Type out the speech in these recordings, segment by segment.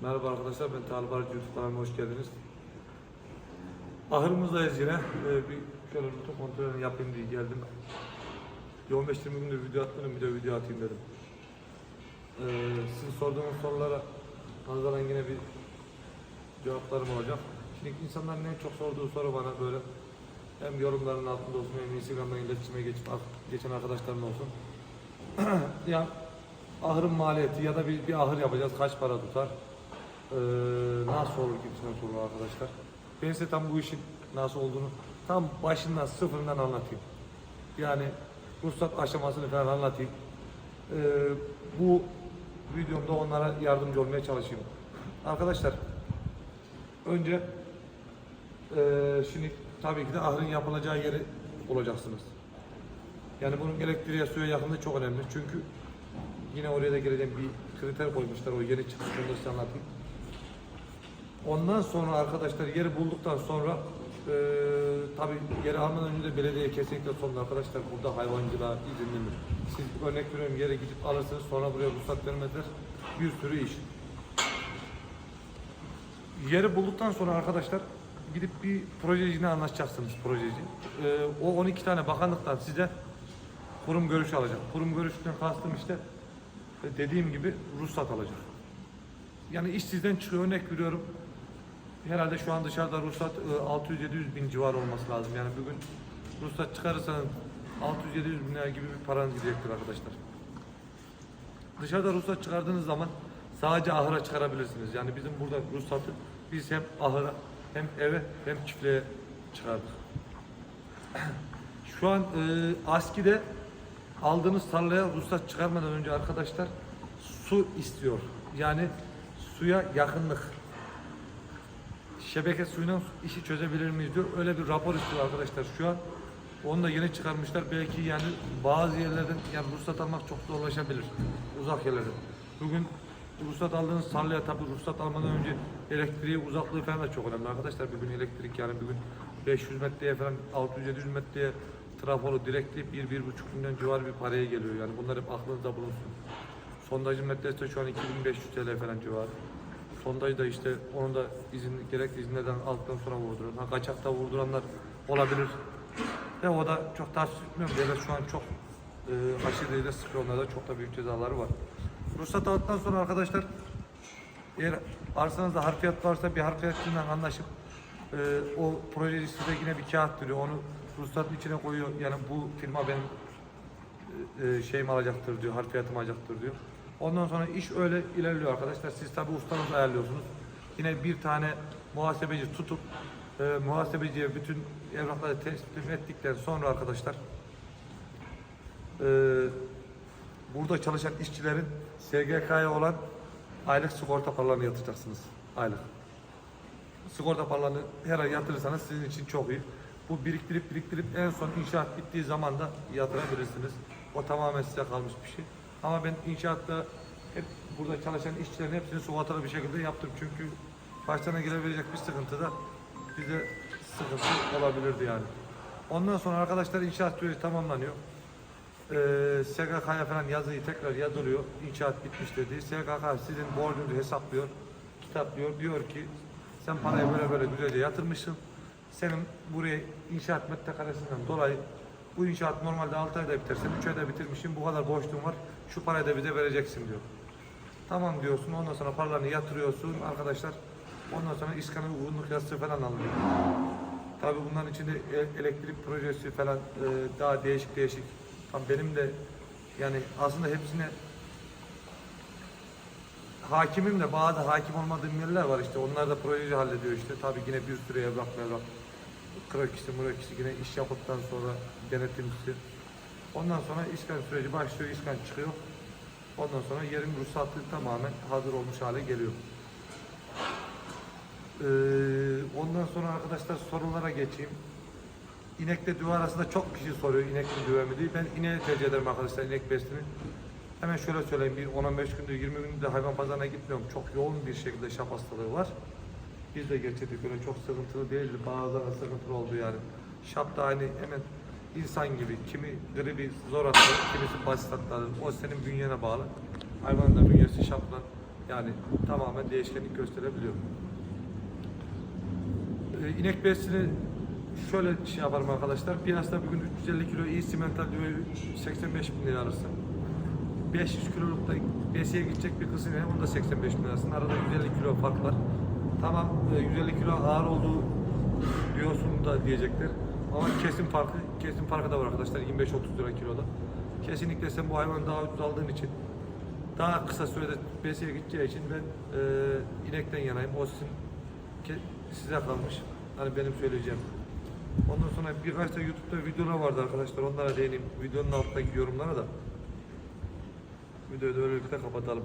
Merhaba arkadaşlar, ben Talip Arıcı YouTube kanalıma hoş geldiniz. Ahırımızdayız yine. Ee, bir şöyle rutin kontrolünü yapayım diye geldim. Bir 15-20 gündür video atmadım, bir de video atayım dedim. Ee, sizin sorduğunuz sorulara nazaran yine bir cevaplarım olacak. Şimdi insanların en çok sorduğu soru bana böyle hem yorumların altında olsun hem Instagram'dan iletişime geçip geçen arkadaşlarım olsun. ya ahırın maliyeti ya da bir, bir ahır yapacağız kaç para tutar? Ee, nasıl olur gibisinden sorular arkadaşlar. Ben size tam bu işin nasıl olduğunu tam başından sıfırından anlatayım. Yani ruhsat aşamasını falan anlatayım. Ee, bu videomda onlara yardımcı olmaya çalışayım. Arkadaşlar önce eee, şimdi tabii ki de ahırın yapılacağı yeri olacaksınız. Yani bunun elektriğe suya yakınlığı çok önemli. Çünkü yine oraya da geleceğim bir kriter koymuşlar o yeni da size anlatayım. Ondan sonra arkadaşlar yeri bulduktan sonra eee tabii yeri almadan önce de belediye kesinlikle sonunda arkadaşlar burada hayvancılığa izinlenir. Siz örnek veriyorum yere gidip alırsınız sonra buraya ruhsat vermezler. Bir sürü iş. Yeri bulduktan sonra arkadaşlar gidip bir projeciyle anlaşacaksınız projeci. Ee, o 12 tane bakanlıktan size kurum görüşü alacak. Kurum görüşünden kastım işte e, dediğim gibi ruhsat alacak. Yani iş sizden çıkıyor örnek veriyorum. Herhalde şu an dışarıda ruhsat e, 600-700 bin civarı olması lazım. Yani bugün ruhsat çıkarırsanız 600-700 bin lira gibi bir paranız gidecektir arkadaşlar. Dışarıda ruhsat çıkardığınız zaman sadece ahıra çıkarabilirsiniz. Yani bizim burada ruhsatı biz hem ahıra hem eve hem çiftliğe çıkardık. Şu an e, ASKİ'de aldığınız tarlaya ruhsat çıkarmadan önce arkadaşlar su istiyor. Yani suya yakınlık. Şebeke suyuna işi çözebilir miyiz diyor. Öyle bir rapor istiyor arkadaşlar şu an. Onu da yeni çıkarmışlar. Belki yani bazı yerlerden yani ruhsat almak çok zorlaşabilir. Uzak yerlerden. Bugün ruhsat aldığınız tarlaya tabii ruhsat almadan önce elektriği uzaklığı falan da çok önemli arkadaşlar. Bugün elektrik yani bugün 500 metreye falan 600-700 metreye trafolu direktli 1-1,5 milyon civarı bir paraya geliyor. Yani bunlar hep aklınızda bulunsun. Sondajın metresi de şu an 2500 TL falan civarı. Sondaj da işte onun da izin, gerekli izinlerden aldıktan sonra vurduran. Ha kaçakta vurduranlar olabilir. Ve o da çok tasvip etmiyorum. Devlet şu an çok e, aşırı derecede sıkıyor. Onlarda çok da büyük cezaları var. Ruhsat aldıktan sonra arkadaşlar eğer arsanızda harfiyat varsa bir harfiyatçıyla anlaşıp e, o proje size yine bir kağıt veriyor. Onu ruhsatın içine koyuyor. Yani bu firma benim e, şeyimi alacaktır diyor, harfiyatımı alacaktır diyor. Ondan sonra iş öyle ilerliyor arkadaşlar. Siz tabi ustanızı ayarlıyorsunuz. Yine bir tane muhasebeci tutup e, muhasebeciye bütün evrakları teslim ettikten sonra arkadaşlar e, burada çalışan işçilerin SGK'ya olan aylık sigorta paralarını yatıracaksınız. Aylık. Sigorta paralarını her ay yatırırsanız sizin için çok iyi. Bu biriktirip biriktirip en son inşaat bittiği zaman da yatırabilirsiniz. O tamamen size kalmış bir şey. Ama ben inşaatta hep burada çalışan işçilerin hepsini sigortalı bir şekilde yaptım. Çünkü başlarına gelebilecek bir sıkıntı da bize sıkıntı olabilirdi yani. Ondan sonra arkadaşlar inşaat süreci tamamlanıyor. Ee, SGK'ya falan yazıyı tekrar yazılıyor. İnşaat bitmiş dedi. SGK sizin borcunuzu hesaplıyor, kitaplıyor. Diyor ki sen parayı böyle böyle güzelce yatırmışsın. Senin buraya inşaat metrekaresinden dolayı bu inşaat normalde 6 ayda biterse 3 ayda bitirmişsin. Bu kadar borçluğun var. Şu parayı da bize vereceksin diyor. Tamam diyorsun. Ondan sonra paralarını yatırıyorsun arkadaşlar. Ondan sonra iskanın uygunluk yazısı falan alınıyor. Tabii bunların içinde e- elektrik projesi falan e, daha değişik değişik. Tam benim de yani aslında hepsine hakimim de bazı hakim olmadığım yerler var işte. Onlar da projeci hallediyor işte. Tabii yine bir sürü evrak evrak. Krokisi, murokisi yine iş yaptıktan sonra denetimcisi. Ondan sonra iskan süreci başlıyor, iskan çıkıyor. Ondan sonra yerin ruhsatı tamamen hazır olmuş hale geliyor. Ee, ondan sonra arkadaşlar sorulara geçeyim. İnekle düve arasında çok kişi soruyor inek mi düve mi diye. Ben ineği tercih ederim arkadaşlar inek beslini. Hemen şöyle söyleyeyim bir 10-15 gündür 20 gündür de hayvan pazarına gitmiyorum. Çok yoğun bir şekilde şap hastalığı var. Biz de geçirdik öyle çok sıkıntılı değildi. Bazıları sıkıntılı oldu yani. Şap da aynı hemen insan gibi. Kimi gribi zor atlar, kimisi basit atlar. O senin bünyene bağlı. Hayvanın da bünyesi şapla Yani tamamen değişkenlik gösterebiliyor. Ee, inek besini şöyle şey yaparım arkadaşlar. Piyasada bugün 350 kilo iyi simental düve 85 bin lira alırsın. 500 kiloluk da besiye gidecek bir kızı ne? Onu da 85 bin lirasın. Arada 150 kilo fark var. Tamam e, 150 kilo ağır olduğu diyorsun da diyecekler. Ama kesim farkı, kesim farkı da var arkadaşlar 25-30 lira kiloda. Kesinlikle sen bu hayvanı daha ucuz aldığın için daha kısa sürede besiye gideceği için ben e, inekten yanayım. O sizin size kalmış. Hani benim söyleyeceğim. Ondan sonra birkaç da YouTube'da videolar vardı arkadaşlar. Onlara değineyim. Videonun alttaki yorumlara da. Videoyu da böylelikle kapatalım.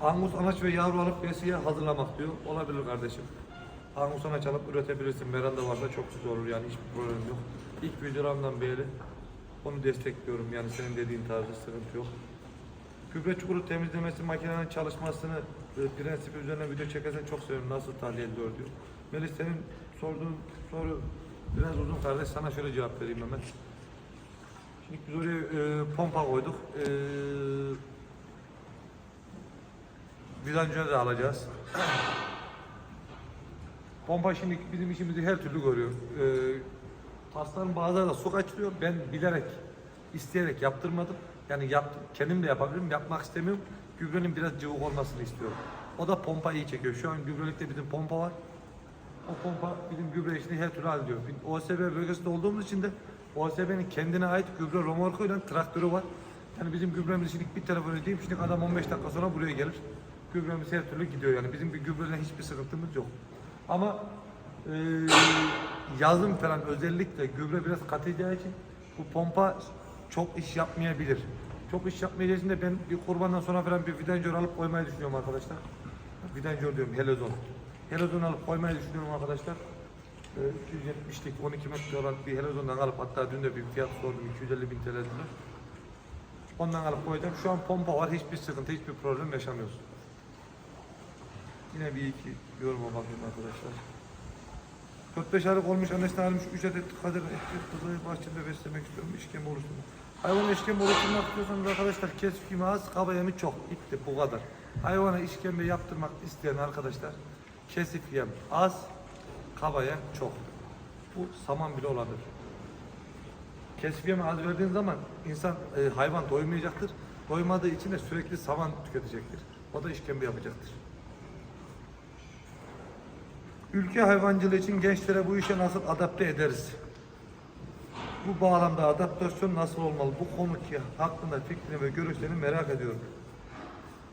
Angus anaç ve yavru alıp besiye hazırlamak diyor. Olabilir kardeşim. Angus anaç alıp üretebilirsin. Veranda varsa çok güzel olur yani hiçbir problem yok. İlk videolarımdan beri onu destekliyorum yani senin dediğin tarzı sıkıntı yok. Gübre çukuru temizlemesi, makinenin çalışmasını e, prensibi üzerine video çekersen çok sevinirim. Nasıl tahliye ediyor diyor. Melis senin sorduğun soru biraz uzun kardeş. Sana şöyle cevap vereyim hemen. Şimdi biz oraya e, pompa koyduk. E, vidancını da alacağız. Pompa şimdi bizim işimizi her türlü görüyor. Ee, pasların bazıları da su kaçırıyor. Ben bilerek, isteyerek yaptırmadım. Yani yaptım, kendim de yapabilirim. Yapmak istemiyorum. Gübrenin biraz cıvık olmasını istiyorum. O da pompa iyi çekiyor. Şu an gübrelikte bizim pompa var. O pompa bizim gübre işini her türlü hallediyor. OSB bölgesinde olduğumuz için de OSB'nin kendine ait gübre romorkuyla traktörü var. Yani bizim gübremiz şimdi bir telefon ödeyeyim. Şimdi adam 15 dakika sonra buraya gelir. Gübremiz her türlü gidiyor yani. Bizim bir gübreyle hiçbir sıkıntımız yok. Ama eee yazın falan özellikle gübre biraz katacağı için bu pompa çok iş yapmayabilir. Çok iş yapmayacağı için de ben bir kurbandan sonra falan bir vidanjör alıp koymayı düşünüyorum arkadaşlar. Vidanjör diyorum helezon. Helezon alıp koymayı düşünüyorum arkadaşlar. Ee, 270'lik 12 metre olan bir helezondan alıp hatta dün de bir fiyat sordum 250 bin TL. Ondan alıp koyacağım. Şu an pompa var. Hiçbir sıkıntı, hiçbir problem yaşamıyoruz. Yine bir iki yoruma bakayım arkadaşlar. 4-5 aylık olmuş annesine almış 3 adet kadir etki kızılı bahçede beslemek istiyorum. İşkembe oluşturma. Hayvana işkembe oluşturmak istiyorsanız arkadaşlar kesif yemi az, kaba yemi çok. Bitti bu kadar. Hayvana işkembe yaptırmak isteyen arkadaşlar kesif yem az, kaba çok. Bu saman bile olabilir. Kesif yemi az verdiğin zaman insan e, hayvan doymayacaktır. Doymadığı için de sürekli saman tüketecektir. O da işkembe yapacaktır. Ülke hayvancılığı için gençlere bu işe nasıl adapte ederiz? Bu bağlamda adaptasyon nasıl olmalı? Bu konu ki hakkında fikrini ve görüşlerini merak ediyorum.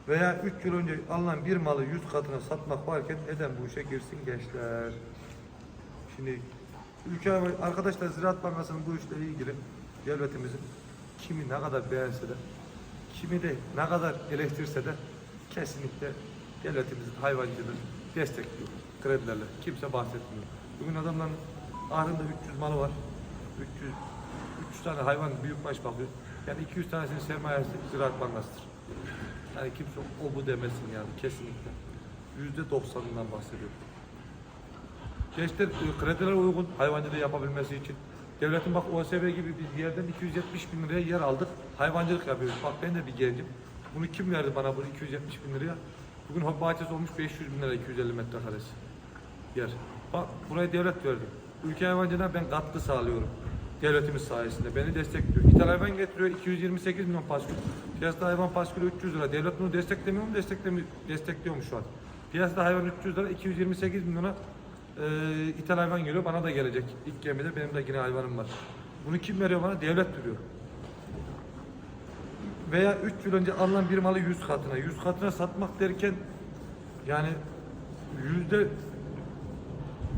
Veya 3 yıl önce alınan bir malı 100 katına satmak varken neden bu işe girsin gençler? Şimdi ülke arkadaşlar Ziraat Bankası'nın bu işle ilgili devletimizin kimi ne kadar beğense de kimi de ne kadar eleştirse de kesinlikle devletimizin hayvancılığını destekliyor kredilerle. Kimse bahsetmiyor. Bugün adamların ahırında 300 malı var. 300 300 tane hayvan büyükbaş bakıyor. Yani 200 tanesinin sermayesi Ziraat Bankası'dır. Yani kimse o bu demesin yani kesinlikle. Yüzde doksanından bahsediyor. Gençler e, krediler uygun hayvancılığı yapabilmesi için. Devletin bak OSB gibi bir yerden 270 bin liraya yer aldık. Hayvancılık yapıyoruz. Bak ben de bir gencim. Bunu kim verdi bana bunu 270 bin liraya? Bugün bahçesi olmuş 500 bin lira 250 metrekaresi yer. Bak burayı devlet verdi. Ülke hayvancılığına ben katkı sağlıyorum. Devletimiz sayesinde beni destekliyor. İthal hayvan getiriyor 228 milyon paskül. Piyasada hayvan paskülü 300 lira. Devlet bunu desteklemiyor mu? Desteklemi destekliyor mu şu an? Piyasada hayvan 300 lira 228 milyona e, ithal hayvan geliyor. Bana da gelecek. İlk gemide benim de yine hayvanım var. Bunu kim veriyor bana? Devlet veriyor. Veya 3 yıl önce alınan bir malı 100 katına. 100 katına satmak derken yani yüzde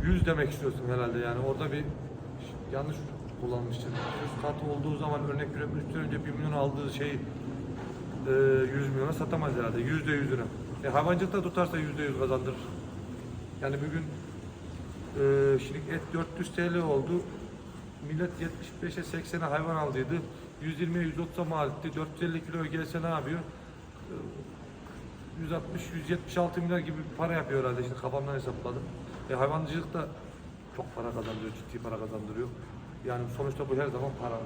100 demek istiyorsun herhalde yani orada bir yanlış kullanmışsın. 100 katı olduğu zaman örnek veriyorum 3 yıl önce 1 milyon aldığı şeyi e, 100 milyona satamaz herhalde. Yüzde yüzüne. E, hayvancılıkta tutarsa yüzde yüz kazandırır. Yani bugün e, şimdi et 400 TL oldu. Millet 75'e 80'e hayvan aldıydı. 120'ye 130'a mal etti. 450 kilo gelse ne yapıyor? E, 160-176 milyar gibi para yapıyor herhalde. Şimdi kafamdan hesapladım. E, hayvancılık da çok para kazandırıyor, ciddi para kazandırıyor. Yani sonuçta bu her zaman para.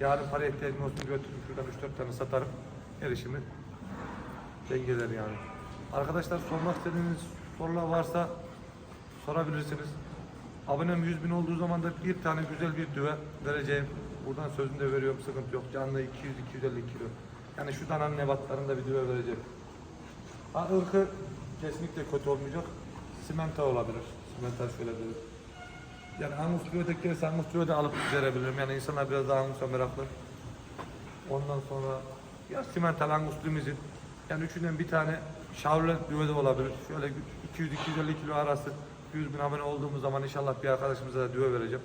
Yarın para ihtiyacım olsun götürürüm şuradan 3-4 tane satarım. erişimi dengeler yani. Arkadaşlar sormak istediğiniz sorular varsa sorabilirsiniz. Abonem 100 bin olduğu zaman da bir tane güzel bir düve vereceğim. Buradan sözünü de veriyorum sıkıntı yok. Canlı 200-250 kilo. Yani şu dananın nebatlarında bir düve vereceğim. Ha ırkı kesinlikle kötü olmayacak. Simenta olabilir. Simenta şöyle bir. Yani düve de alıp verebilirim. Yani insanlar biraz daha Angus'a meraklı. Ondan sonra ya simental Angus limuzin. Yani üçünden bir tane şavle düve de olabilir. Şöyle 200-250 kilo arası 100 bin abone olduğumuz zaman inşallah bir arkadaşımıza da düve vereceğim.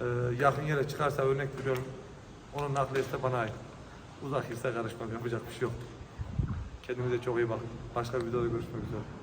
Ee, yakın yere çıkarsa örnek veriyorum. Onun nakliyesi de bana ait. Uzak ise karışmam yapacak bir şey yok. Kendinize çok iyi bakın. Başka bir videoda görüşmek üzere.